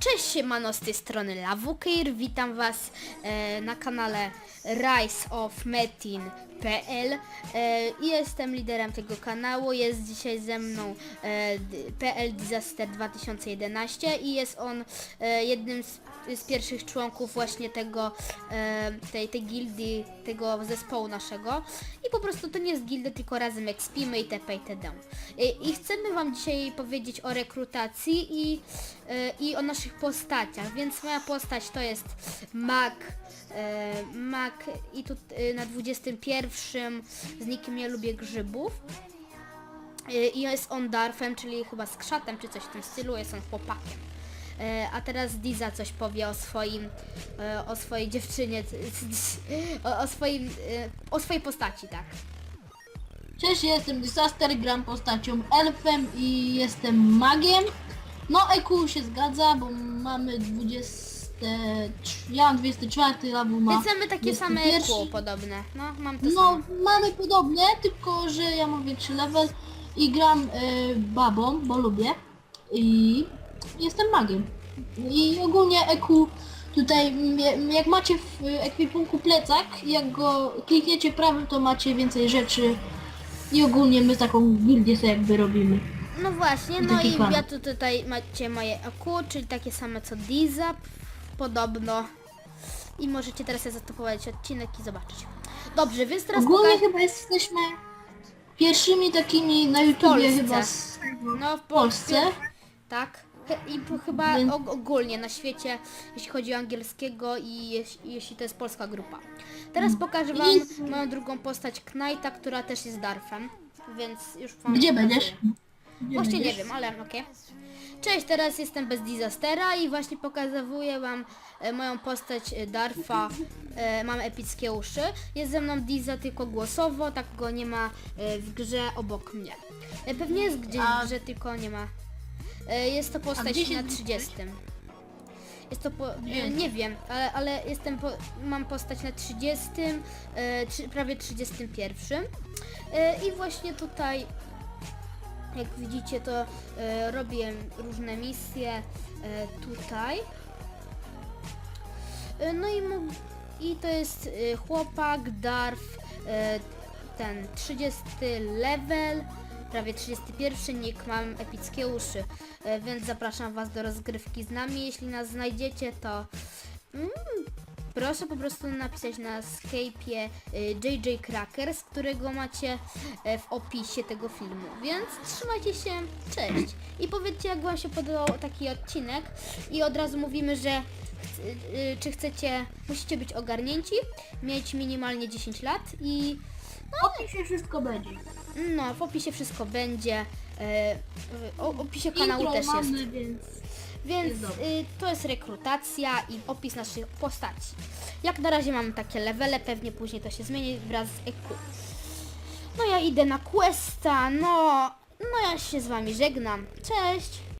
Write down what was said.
Cześć siemano z tej strony Lawukir, witam was e, na kanale Rise of Metin e, i jestem liderem tego kanału, jest dzisiaj ze mną e, PL Disaster 2011 i jest on e, jednym z, z pierwszych członków właśnie tego, e, tej, tej gildii, tego zespołu naszego i po prostu to nie jest gildia, tylko razem ekspimy itp. itd. I, I chcemy wam dzisiaj powiedzieć o rekrutacji i, e, i o naszych postaciach, więc moja postać to jest Mac, e, Mac i tu e, na 21 z nikim nie lubię grzybów. E, I jest on Darfem, czyli chyba skrzatem, czy coś w tym stylu, jest on chłopakiem. E, A teraz Diza coś powie o swoim, e, o swojej dziewczynie, o, o swoim, o swojej postaci, tak. Cześć, ja jestem Disaster, gram postacią elfem i jestem magiem. No EQ się zgadza, bo mamy 20... Ja mam 24, Lawu ma Więc mamy takie same 21. EQ podobne. No, mam to No, samo. mamy podobne, tylko że ja mam większy level i gram e, babą, bo lubię. I jestem magiem. I ogólnie EQ tutaj, m- jak macie w ekwipunku plecak, jak go klikniecie prawym, to macie więcej rzeczy. I ogólnie my taką gildię sobie jakby robimy. No właśnie, no taki i klan. ja tu tutaj macie moje EQ, czyli takie same co Diza, podobno. I możecie teraz sobie zastopować odcinek i zobaczyć. Dobrze, więc teraz Ogólnie poka- chyba jesteśmy pierwszymi takimi na YouTubie Polsce. chyba z, no, w Polsce. Tak. I po- chyba Więc- og- ogólnie na świecie, jeśli chodzi o angielskiego i jeś- jeśli to jest polska grupa. Teraz pokażę wam I- moją drugą postać Knighta, która też jest Darfem, więc już wam Gdzie pokazuję. będziesz? Właśnie nie wiem, ale okej. Cześć, teraz jestem bez Disastera i właśnie pokazuję wam e, moją postać e, Darfa. E, mam epickie uszy. Jest ze mną Diza tylko głosowo, tak go nie ma e, w grze obok mnie. E, pewnie jest gdzieś A- w grze, tylko nie ma. E, jest to postać gdzie się na znajdujesz? 30. Jest to po, e, nie wiem, ale, ale jestem po, mam postać na 30, e, trzy, prawie 31. E, I właśnie tutaj jak widzicie to e, robię różne misje e, tutaj. E, no i, i to jest e, chłopak, Darf, e, ten 30 level, prawie 31, nick mam epickie uszy, e, więc zapraszam Was do rozgrywki z nami. Jeśli nas znajdziecie, to mm, proszę po prostu napisać na Skype'ie y, JJ Crackers, którego macie e, w opisie tego filmu. Więc trzymajcie się, cześć! I powiedzcie, jak Wam się podobał taki odcinek. I od razu mówimy, że chc- y, czy chcecie, musicie być ogarnięci, mieć minimalnie 10 lat i W opisie wszystko będzie. no, w opisie wszystko będzie. E, w opisie kanału Intro też jest. mamy, więc... Więc y, to jest rekrutacja i opis naszych postaci. Jak na razie mamy takie levele, pewnie później to się zmieni wraz z EQ. No ja idę na questa, no, no ja się z wami żegnam. Cześć!